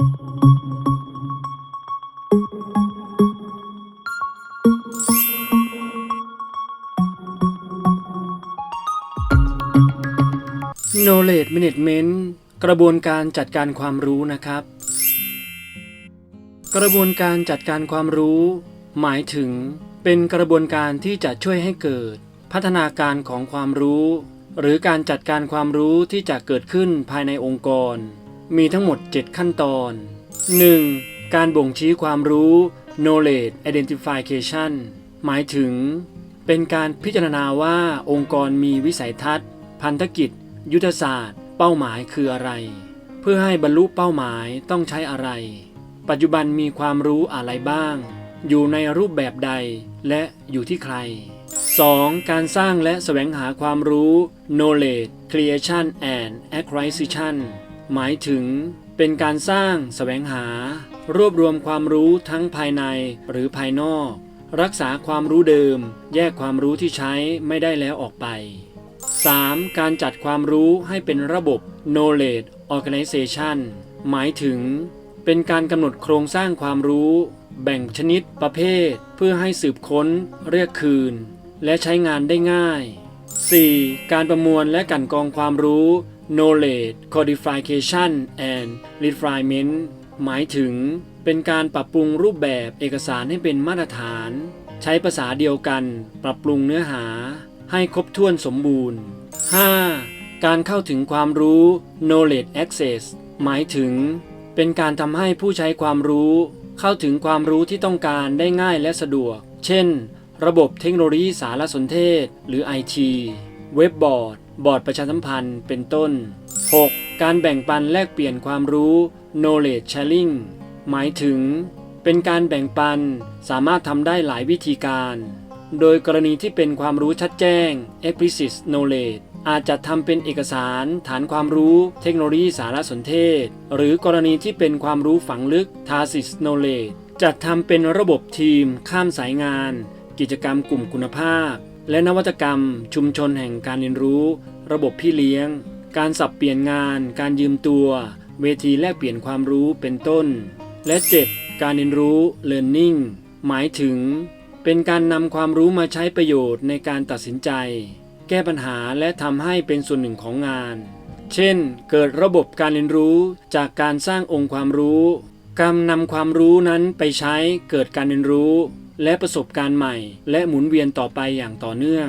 Knowledge Management กระบวนการจัดการความรู้นะครับ กระบวนการจัดการความรู้ หมายถึง เป็นกระบวนการที่จะช่วยให้เกิด พัฒนาการของความรู้ หรือการจัดการความรู้ที่จะเกิดขึ้นภายในองค์กร มีทั้งหมด 7 ขั้นตอน 1. การบ่งชี้ความรู้ knowledge identification หมายถึง เป็นการพิจารณาว่าองค์กรมีวิสัยทัศน์ พันธกิจ ยุทธศาสตร์ เป้าหมายคืออะไร เพื่อให้บรรลุเป้าหมายต้องใช้อะไร ปัจจุบันมีความรู้อะไรบ้าง อยู่ในรูปแบบใดและอยู่ที่ใคร 2. การสร้างและแสวงหาความรู้ knowledge creation and acquisition หมายถึงเป็นการสร้างแสวงหา รวบรวมความรู้ทั้งภายในหรือภายนอก รักษาความรู้เดิม แยกความรู้ที่ใช้ไม่ได้แล้วออกไป 3. การจัดความรู้ให้เป็นระบบ knowledge organization หมายถึง เป็นการกำหนดโครงสร้างความรู้ แบ่งชนิดประเภท เพื่อให้สืบค้น เรียกคืน และใช้งานได้ง่าย 4. การประมวลและกันกองความรู้ knowledge codification and refinement หมายถึง เป็นการปรับปรุงรูปแบบเอกสารให้เป็นมาตรฐาน ใช้ภาษาเดียวกัน ปรับปรุงเนื้อหา ให้ครบถ้วนสมบูรณ์ 5. การเข้าถึงความรู้ knowledge access หมายถึง เป็นการทำให้ผู้ใช้ความรู้ เข้าถึงความรู้ที่ต้องการได้ง่ายและสะดวก เช่น ระบบเทคโนโลยีสารสนเทศ หรือ IT เว็บบอร์ด บอร์ดประชาสัมพันธ์เป็นต้น 6. การแบ่งปันแลกเปลี่ยนความรู้ knowledge sharing หมายถึง เป็นการแบ่งปันสามารถทำได้หลายวิธีการ โดยกรณีที่เป็นความรู้ชัดแจ้ง explicit knowledge อาจจะทำเป็นเอกสาร ฐานความรู้ เทคโนโลยีสารสนเทศ หรือกรณีที่เป็นความรู้ฝังลึก tacit knowledge จัดทำเป็นระบบทีม ข้ามสายงาน กิจกรรมกลุ่มคุณภาพ และนวัตกรรม ชุมชนแห่งการเรียนรู้ ระบบพี่เลี้ยง การสับเปลี่ยนงาน การยืมตัว เวทีแลกเปลี่ยนความรู้เป็นต้น และ 7. การเรียนรู้ learning หมายถึง เป็นการนำความรู้มาใช้ประโยชน์ในการตัดสินใจ แก้ปัญหาและทำให้เป็นส่วนหนึ่งของงาน เช่น เกิดระบบการเรียนรู้จากการสร้างองค์ความรู้ การนำความรู้นั้นไปใช้เกิดการเรียนรู้ และประสบการณ์ใหม่ และหมุนเวียนต่อไปอย่างต่อเนื่อง